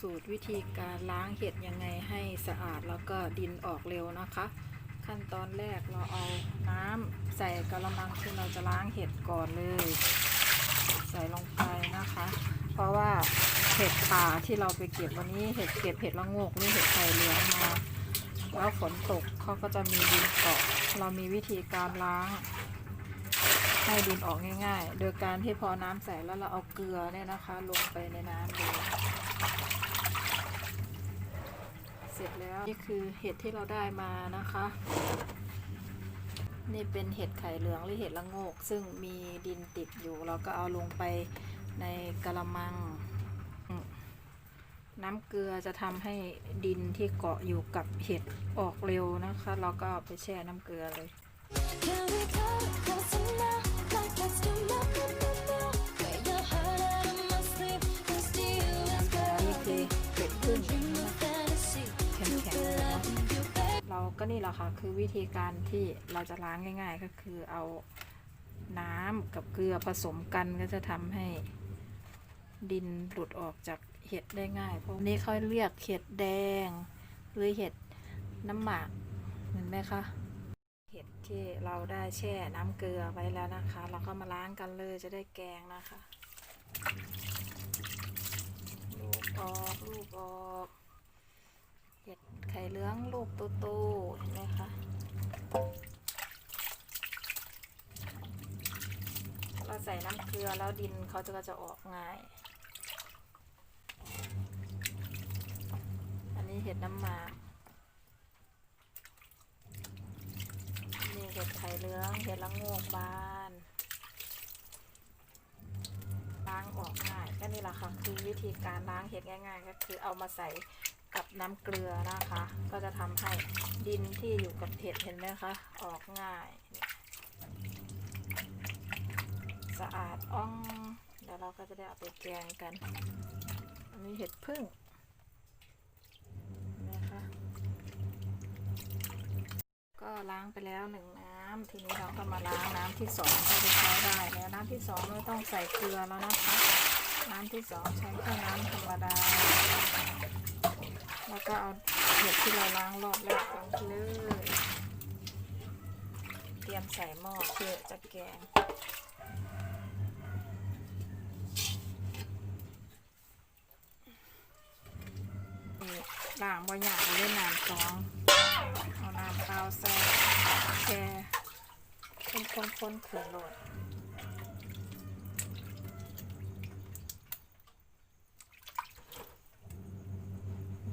สูตรวิธีการล้างเห็ดยังไงให้สะอาดแล้วก็ดินออกเร็วนะคะ ขั้นตอนแรกเราเอาน้ำใส่กระมังที่เราจะล้างเห็ดก่อนเลย ใส่ลงไปนะคะ เพราะว่าเห็ดป่าที่เราไปเก็บวันนี้เห็ดเก็บเห็ดละงกหรือเห็ดไข่เหลืองมาแล้วฝนตกเขาก็จะมีดินเกาะเรามีวิธีการล้างให้ดินออกง่าย ๆ โดยการที่พอน้ำใส่แล้วเราเอาเกลือเนี่ยนะคะ ลงไปในน้ำเลย เสร็จแล้วนี่คือเห็ดที่เราได้มานะคะ นี่เป็นเห็ดไข่เหลืองหรือเห็ดละโงก ซึ่งมีดินติดอยู่ เราก็เอาลงไปในกระมัง น้ำเกลือจะทำให้ดินที่เกาะอยู่กับเห็ดออกเร็วนะคะ เราก็เอาไปแช่น้ำเกลือเลย Can we talk closer now? Like let's do nothing นี่แหละค่ะคือวิธีการที่เราจะล้างง่าย ๆ ก็คือเอาน้ำกับเกลือผสมกันก็จะทำให้ดินหลุดออกจากเห็ดได้ง่าย เพราะนี่เขาเรียกเห็ดแดง หรือเห็ดน้ำหมากเห็นไหมคะเห็ดที่เราได้แช่น้ำเกลือไว้แล้วนะคะ เราก็มาล้างกันเลยจะได้แกงนะคะลูกออกลูกออก ไข่เหลืองลูกโตๆเห็นไหมคะเราใส่น้ำเกลือแล้วดินเขาจะก็จะออกง่าย อันนี้เห็ดน้ำหมากนี่เห็ดไข่เหลืองเห็ดละโงกบานล้างออกง่ายก็นี่แหละค่ะคือวิธีการล้างเห็ดง่าย ๆ ก็คือเอามาใส่ น้ำเกลือนะคะ ก็จะทำให้ดินที่อยู่กับเห็ดเห็นไหมคะ ออกง่าย สะอาดอ่องเดี๋ยวเราก็จะได้เอาไปแกงกัน อันนี้เห็ดพึ่งนะคะก็ล้างไปแล้วหนึ่งน้ำทีนี้เราก็มาล้างน้ำที่สองให้ใช้ได้แล้วน้ำที่สองไม่ต้องใส่เกลือแล้วนะคะ น้ำที่สองใช้แค่น้ำธรรมดา แล้วก็เอาเห็ดที่เราล้างรอบแรกลงไปเลย เตรียมใส่หม้อเพื่อจะแกงล้างบ่อยากเล่นน้ำสองเอาน้ำเปล่าใส่แช่คนคนคนๆขืนโหลด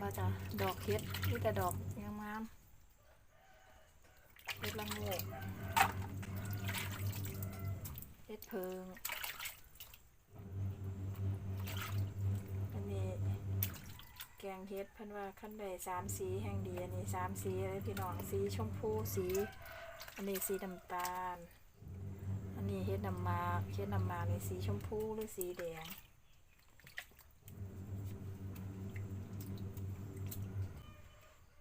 มาจะดอกเฮ็ดนี่แต่ดอกงามเฮ็ดละโงกเฮ็ดเพิงอันนี้แกงเฮ็ดเพิ่นว่าขั้นใดสามสีแห่งดีอันนี้สามสีเลยพี่น้องสีชมพูสี อันนี้สีน้ำตาล อันนี้เฮ็ดน้ำมาเฮ็ดน้ำมากนี่สีชมพูหรือสีแดง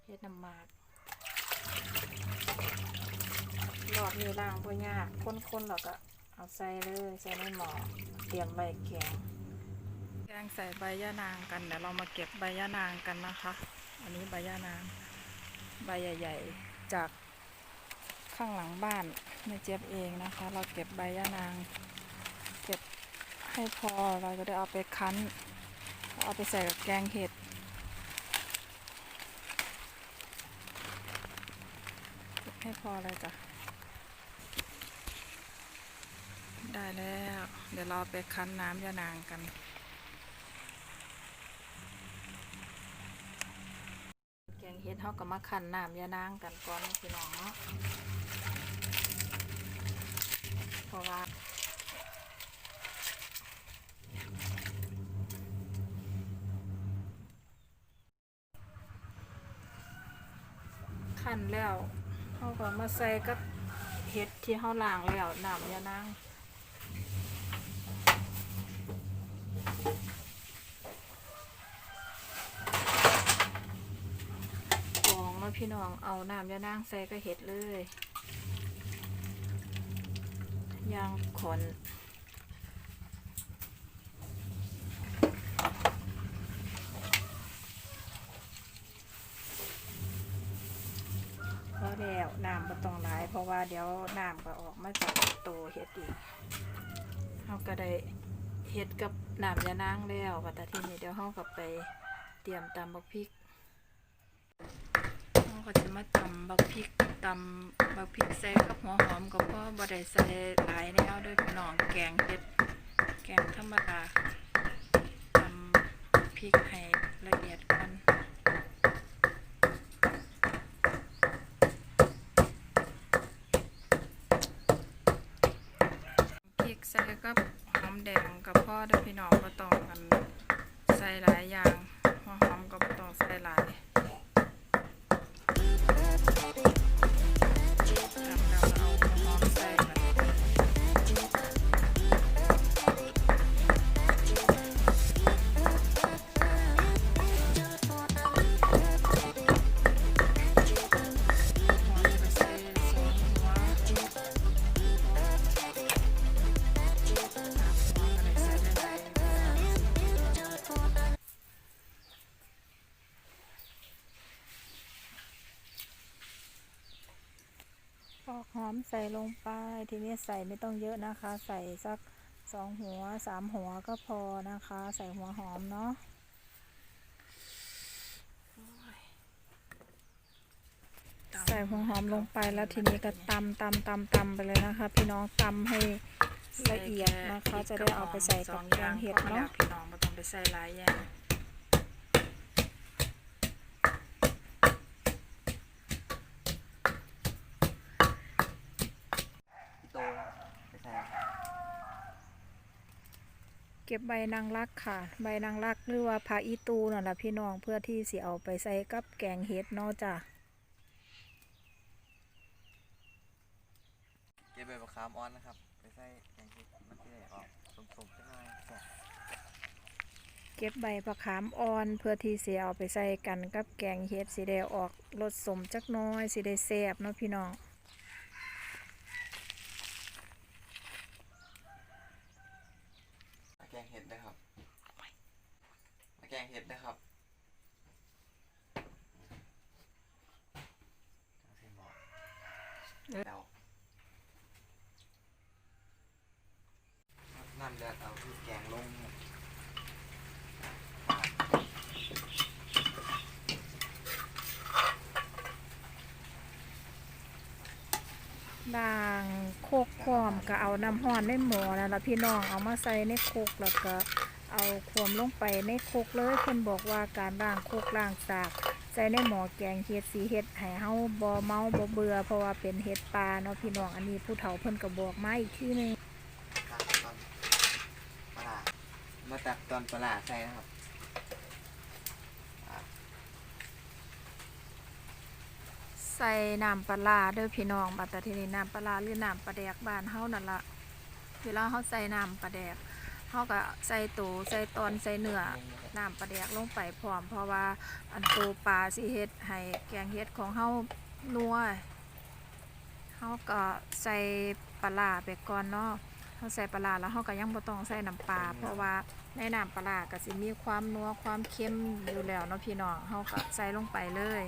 เฮ็ ดน้ำมากรอบนี้ล้างบ่ยากคนๆแล้วก็เอาใส่เลย ใส่ในหม้อเตรียมไว้แกงแกงใส่ใบย่านางกันเดี๋ยวเรามาเก็บใบย่านางกันนะคะ อันนี้ใบย่านาง ใบใหญ่ ๆ จากข้างหลังบ้านแม่เจี๊ยบเองนะคะ เราเก็บใบย่านาง เก็บให้พอเราจะได้เอาไปคั้น เอาไปใส่กับแกงเห็ด เก็บให้พ อเลยจ้ะ ได้แล้ว เดี๋ยวเราไปคั้นน้ำยานางกัน แกงเฮ็ดเขาก็มาคั้นน้ำยานางกันก่อนพี่น้องเนาะเพราะว่าคั้นแล้ว เขาก็มาใส่กับเห็ดที่เขาล้างแล้วน้ำยานางกองแล้วพี่น้องเอาน้ำยานางใส่ก็เห็ดเลยยางขนำก็ต้องหลาย เดี๋ยวน้ำก็ออกมาจากตัวเห็ดอีกเราก็ได้เห็ดกับน้ำยานางแล้วบัดแต่ทีนี้เดี๋ยวเราก็ไปเตรียมตำบักพริกเราก็จะมาตำบักพริกตำบักพริกใส่กับหัวหอมก็พอบ่ได้ใส่หลายแนวด้วยพี่องแกงเห็ดแกงธรรมดาตำพริกให้ละเอียดก่อน พริก ใส่กับหอมแดงกับพ่อด้อพี่น้องก็ต้องกันใส่หลายอย่างหัวหอมก็บ่ต้องใส่หลาย อกหอมใส่ลงไป ทีนี้ใส่ไม่ต้องเยอะนะคะ ใส่สักสองหัวสามหัวก็พอนะคะ ใส่หัวหอมเนาะใส่หัวหอมลงไปแล้วทีนี้ก็ตำตำตำตำไปเลยนะคะ พี่น้องตำให้ละเอียดนะคะ จะได้เอาไปใส่กับแกงเห็ดเนาะพี่น้องไม่ต้องไปใส่หลายอย่าง โตไปใส่ เก็บใบนางรักค่ะ ใบนางรักหรือว่าพาอีตูนั่นแหละพี่น้องเพื่อที่สิเอาไปใส่กับแกงเห็ดเนาะจ้ะเก็บใบมะขามอ่อนนะครับ ไปใส่แกงเห็ดมันที่ไหนออกสมๆจังเลยแซ่บเก็บใบประขามอ่อนเพื่อที่สิเอาไปใส่กันกับแกงเห็ดสิได้ออกรสสมจักหน้อยสิได้แซ่บเนาะพี่น้อง มาแกงเห็ดนะครับมาแกง เห็ดนะครับเอาใส่หม้อแล้วน้ำเดือดเอาที่แกงลงครับด่างโคกพร้อมก็เอาน้ำห้อนในหม้อนั่นละพี่น้องเอามาใส่ในโคกแล้วก็ เอาความลงไปในโคกเลยเพิ่นบอกว่าการล้างโคกล้างสากใส่ในหม้อแกงเห็ดสีเห็ดให้เฮาบ่เมาบ่เบื่อเพราะว่าเป็นเห็ดปลาเนาะพี่น้องอันนี้ผู้เฒ่าเพิ่นก็บอกมาอีกทีหนึงตักตอนปลาร้ามาตักตอนปลาร้าใส่นะครับอะใส่น้ำปลาร้าเด้อพี่น้องบัดแต่ทีนี้น้ำปลาร้าหรือน้ำปลาแดกบ้านเฮานั่นละเวลาเฮาใส่น้ำปลาแดก เฮาก็ใส่ตูใส่ตอนใส่เนื้อน้ำปลาแดกลงไปพร้อม เพราะว่าอันตูปลาสิเฮ็ดให้แกงเฮ็ดของเฮานัวเฮาก็ใส่ปลาไปก่อนเนาะเฮาใส่ปลาแล้วเฮาก็ยังบ่ต้องใส่น้ำปลาเพราะว่าในน้ำปลาก็สิมีความนัวความเค็มอยู่แล้วเนาะพี่น้องเฮาก็ใส่ลงไปเลย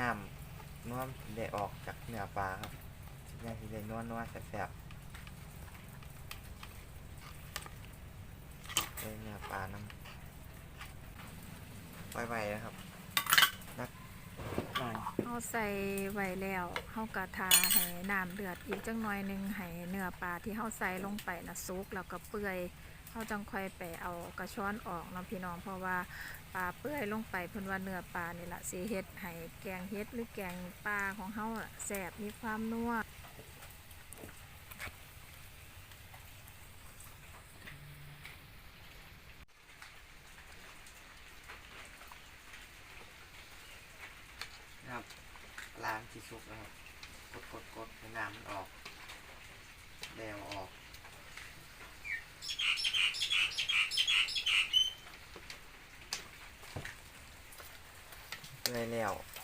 น้ำ นวมได้ออกจากเนื้อปลาครับย่างที่ได้นวลนวลแซ่บๆได้เนื้อปลาน้ำไวๆนะครับนักน่อยเฮาใส่ไว้แล้วเฮากระทาให้น้ำเดือดอีกจังหน่อยหนึงให้เนื้อปลาที่เฮาใส่ลงไปน่ะสุกแล้วก็เปื่อย เขาจังค่อยไปเอากระชอนออกเนาะพี่น้องเพราะว่าปลาเปื่อยลงไปเพิ่นว่าเนื้อปลานี่ละสีเฮ็ดให้แกงเฮ็ดหรือแกงปลาของเฮาน่ะแซบมีความนัว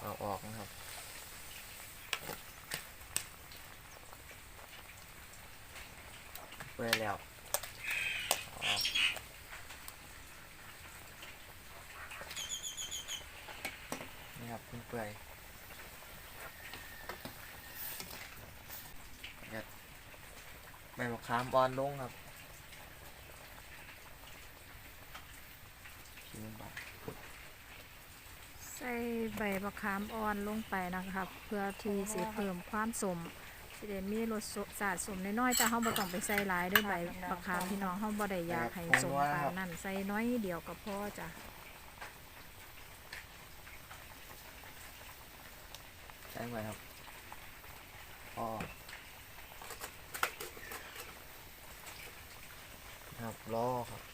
เอาออกนะครับ เปื่อยแล้วออกนี่ครับเปื่อยใบมะขามบอนลงครับ ส่ใบมะขามอ่อนลงไปนะครับ เพื่อที่สิเพิ่มความสมสิได้มีรสชาติสมน้อยๆแต่เฮาบ่ต้องไปใส่หลายด้วยใบมะขามพี่น้องเฮาบ่ได้อยากให้สมปานนั้นใส่น้อยเดียวก็พอจ้ะใช่ไหมครับพอครับล้อครับแกงโดนเติบนะครับ